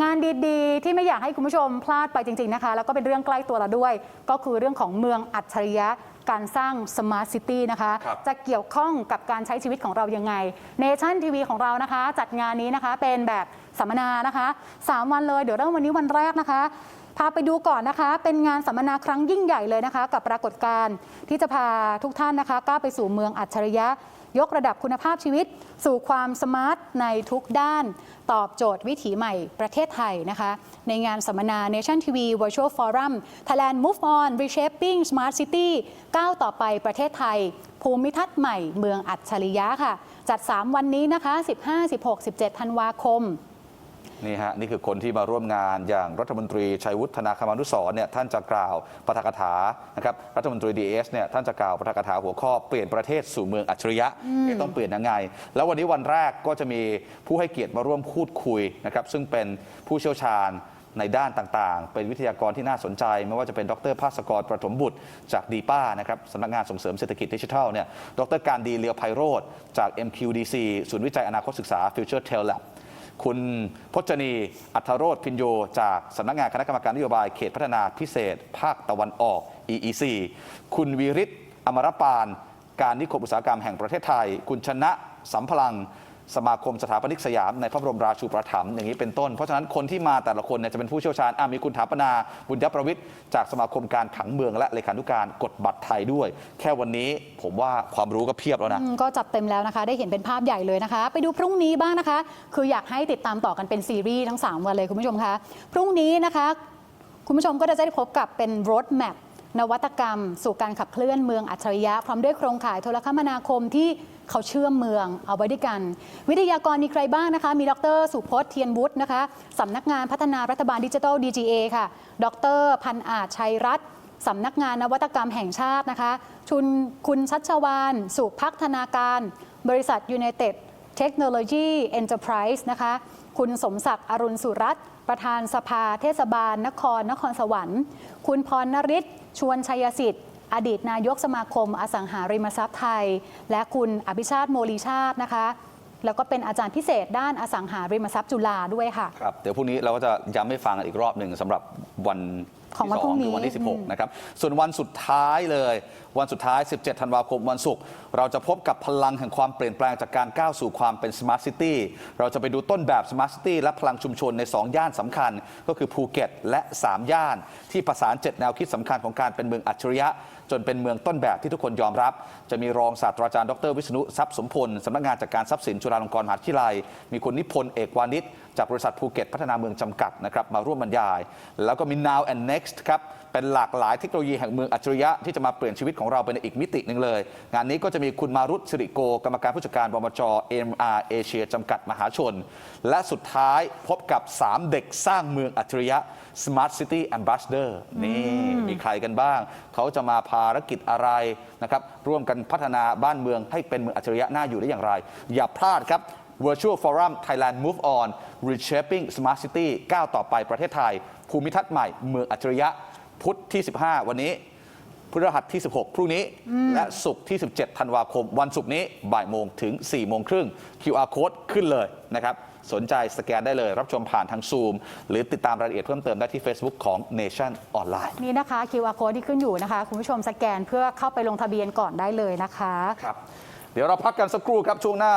งานดีๆ ที่ไม่อยากให้คุณผู้ชมพลาดไปจริง ๆนะคะ แล้วก็เป็นเรื่องใกล้ตัวเราด้วย ก็คือเรื่องของเมืองอัจฉริยะการสร้างสมาร์ทซิตี้นะคะ ครับจะเกี่ยวข้องกับการใช้ชีวิตของเรายังไงเนชั่นทีวีของเรานะคะ จัดงานนี้นะคะเป็นแบบสัมมนานะคะ 3 วันเลย เดี๋ยวเริ่มวันนี้วันแรกนะคะ พาไปดูก่อนนะคะ เป็นงานสัมมนาครั้งยิ่งใหญ่เลยนะคะ กับปรากฏการณ์ที่จะพาทุกท่านนะคะก้าวไปสู่เมืองอัจฉริยะ ยกระดับคุณภาพชีวิต สู่ความสมาร์ทในทุกด้าน ตอบโจทย์วิถีใหม่ประเทศไทยนะคะ ในงานสัมมนา Nation TV Virtual Forum Thailand Move On Reshaping Smart City ก้าวต่อไปประเทศไทย ภูมิทัศน์ใหม่เมืองอัจฉริยะค่ะ จัด 3 วันนี้นะคะ 15 16 17 ธันวาคม นี่ฮะนี่คือคนที่มาร่วมงานอย่างรัฐมนตรีชัยวุฒนาคมานุสรเนี่ยท่านจะกล่าวปาฐกถานะครับรัฐมนตรีดีเอสเนี่ยท่านจะกล่าวปาฐกถาหัวข้อเปลี่ยนประเทศสู่เมืองอัจฉริยะเอ๊ะต้องเปลี่ยนยังไง แล้ววันนี้วันแรกก็จะมีผู้ให้เกียรติมาร่วมพูดคุยนะครับซึ่งเป็นผู้เชี่ยวชาญในด้านต่างๆ เป็นวิทยากรที่น่าสนใจ ไม่ว่าจะเป็นดรภาสกรประถมบุตรจากดีป้านะครับสำนักงานส่งเสริมเศรษฐกิจดิจิทัลเนี่ยดรการดีเลียวไพโรธจาก MQDC ศูนย์วิจัยอนาคตศึกษา Future Tel Lab คุณพจนี อัธโรธพินโย จากสำนักงานคณะกรรมการนโยบายเขตพัฒนาพิเศษ ภาคตะวันออก EEC คุณวีริศอมรปาน การนิคมอุตสาหกรรมแห่งประเทศไทย คุณชนะสัมพลัง สมาคมสถาปนิกสยามในพระบรมราชูปถัมภ์อย่างนี้เป็นต้น เพราะฉะนั้นคนที่มาแต่ละคนเนี่ยจะเป็นผู้เชี่ยวชาญมีคุณถาปนาบุญยประวิทย์จากสมาคมการผังเมืองและเลขานุการกฎบัตรไทยด้วย แค่วันนี้ผมว่าความรู้ก็เพียบแล้วนะ ก็จัดเต็มแล้วนะคะ ได้เห็นเป็นภาพใหญ่เลยนะคะ ไปดูพรุ่งนี้บ้างนะคะ คืออยากให้ติดตามต่อกันเป็นซีรีส์ทั้ง 3 วันเลยคุณผู้ชมคะพรุ่งนี้นะคะ คุณผู้ชมก็จะได้พบกับเป็นรถแมพนวัตกรรม สู่การขับเคลื่อนเมืองอัจฉริยะพร้อมด้วยโครงข่ายโทรคมนาคมที่ เขาเชื่อมเมืองเอาไว้ด้วยกัน วิทยากรมีใครบ้างนะคะ มีดร สุพจน์เทียนวุฒินะคะสำนักงานพัฒนารัฐบาลดิจิทัล DGA ค่ะ ดร พันอาจชัยรัตน์สำนักงานนวัตกรรมแห่งชาตินะคะชุนคุณชัชวานสุพักธนาการ บริษัท United Technology Enterprise นะคะ คุณสมศักดิ์อรุณสุรัตน์ประธานสภาเทศบาล นครนครสวรรค์ คุณพรนริศชวนชัยสิทธิ์ อดีตนายกสมาคม อสังหาริมทรัพย์ไทย และคุณอภิชาติโมลีชาตินะคะ แล้วก็เป็นอาจารย์พิเศษด้านอสังหาริมทรัพย์จุฬาด้วยค่ะ ครับ เดี๋ยวพรุ่งนี้เราก็จะย้ำให้ฟังอีกรอบหนึ่งสำหรับวัน ของวันที่พรุ่งนี้คือวันที่อืม16นะครับส่วนวันสุดท้ายเลย วันสุดท้าย 17 ธันวาคมวันศุกร์เราจะพบกับพลังแห่งความเปลี่ยนแปลงจากการก้าวสู่ความเป็น Smart City เราจะไปดูต้นแบบ Smart City และพลังชุมชนใน 2 ย่านสำคัญ ก็คือภูเก็ตและ 3 ย่าน ที่ประสาน 7 แนวคิดสำคัญของการเป็นเมืองอัจฉริยะจนเป็นเมืองต้นแบบที่ทุกคนยอมรับ จะมีรองศาสตราจารย์ดรวิษณุทรัพย์สมพลสำนักงานจัดการทรัพย์สินจุฬาลงกรณ์มหาวิทยาลัย มีคุณนิพนธ์เอกวานิชจากบริษัทภูเก็ตพัฒนาเมืองจำกัดนะครับมาร่วมบรรยาย แล้วก็มี now and next ครับเป็นหลากหลายเทคโนโลยีแห่งเมืองอัจฉริยะที่จะมาเปลี่ยนชีวิตของเราไปในอีกมิติหนึ่งเลย งานนี้ก็จะมีคุณมารุตสิริโก กรรมการผู้จัดการบมจ MR เอเชียจำกัดมหาชน และสุดท้ายพบกับ 3 เด็กสร้างเมืองอัจฉริยะ Smart City Ambassador นี่มีใครกันบ้าง เขาจะมาภารกิจอะไรนะครับร่วมกันพัฒนาบ้านเมืองให้เป็นเมืองอัจฉริยะน่าอยู่ได้อย่างไร อย่าพลาดครับ Virtual Forum Thailand Move On Reshaping Smart City ก้าวต่อไปประเทศไทย ภูมิทัศน์ใหม่เมืองอัจฉริยะ พุธที่ 15 วันนี้พฤหัสที่ 16 พรุ่งนี้ และศุกร์ที่ 17 ธันวาคม วันศุกร์นี้บ่ายโมงถึง 4 โมงครึ่ง QR code ขึ้นเลยนะครับ สนใจสแกนได้เลย รับชมผ่านทางซูม หรือติดตามรายละเอียดเพิ่มเติมได้ที่ Facebook ของ Nation Online นี่นะคะ QR code ที่ขึ้นอยู่นะคะ คุณผู้ชมสแกนเพื่อเข้าไปลงทะเบียนก่อนได้เลยนะคะ ครับ เดี๋ยวเราพักกันสักครู่ครับช่วงหน้า